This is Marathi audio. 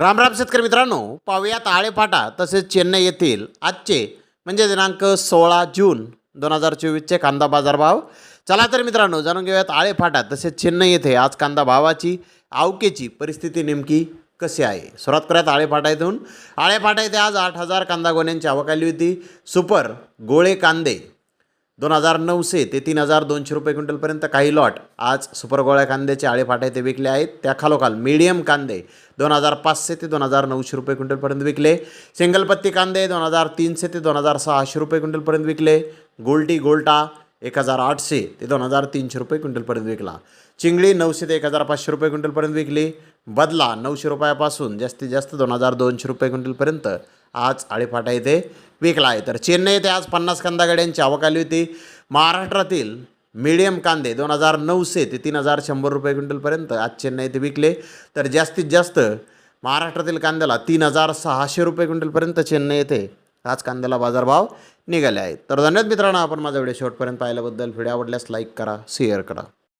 रामराम शेतकरी मित्रांनो पाहुयात आळेफाटा तसेच चेन्नई येथील आजचे म्हणजे दिनांक सोळा जून दोन हजार चोवीसचे कांदा बाजारभाव. चला तर मित्रांनो जाणून घेऊयात आळेफाटा तसेच चेन्नई येथे आज कांदा भावाची आवकेची परिस्थिती नेमकी कशी आहे? सुरुवात करूयात आळेफाटा येथून आळेफाटा येथे आज आठ हजार कांदा गोण्यांची आवक आली होती. सुपर गोळे कांदे दोन हजार नऊशे ते तीन हजार दोनशे रुपये क्विंटलपर्यंत काही लॉट आज सुपरगोळ्या कांद्याचे आळेफाटे ते विकले आहेत. त्या खालोखाल मीडियम कांदे दोन हजार पाचशे ते दोन हजार नऊशे रुपये क्विंटलपर्यंत विकले. सिंगलपत्ती कांदे दोन हजार तीनशे ते दोन हजार सहाशे रुपये क्विंटलपर्यंत विकले. गोल्टी गोल्टा एक हजार आठशे ते दोन हजार तीनशे रुपये क्विंटलपर्यंत विकला. चिंगळी नऊशे ते एक हजार पाचशे रुपये क्विंटलपर्यंत विकली. बदला नऊशे रुपयापासून जास्तीत जास्त दोन हजार दोनशे रुपये क्विंटलपर्यंत आज आळेफाटा येथे विकला आहे. तर चेन्नई येथे आज पन्नास कांदा गाड्यांची आवक आली होती. महाराष्ट्रातील मिडियम कांदे दोन हजार नऊशे ते तीन हजार शंभर रुपये क्विंटलपर्यंत आज चेन्नई येथे विकले. तर जास्तीत जास्त महाराष्ट्रातील कांद्याला तीन हजार सहाशे रुपये क्विंटलपर्यंत चेन्नई येथे आज कांद्याला बाजारभाव निघाले आहेत. तर धन्यवाद मित्रांनो आपण माझा व्हिडिओ शेवटपर्यंत पाहिल्याबद्दल. व्हिडिओ आवडल्यास लाईक करा शेअर करा.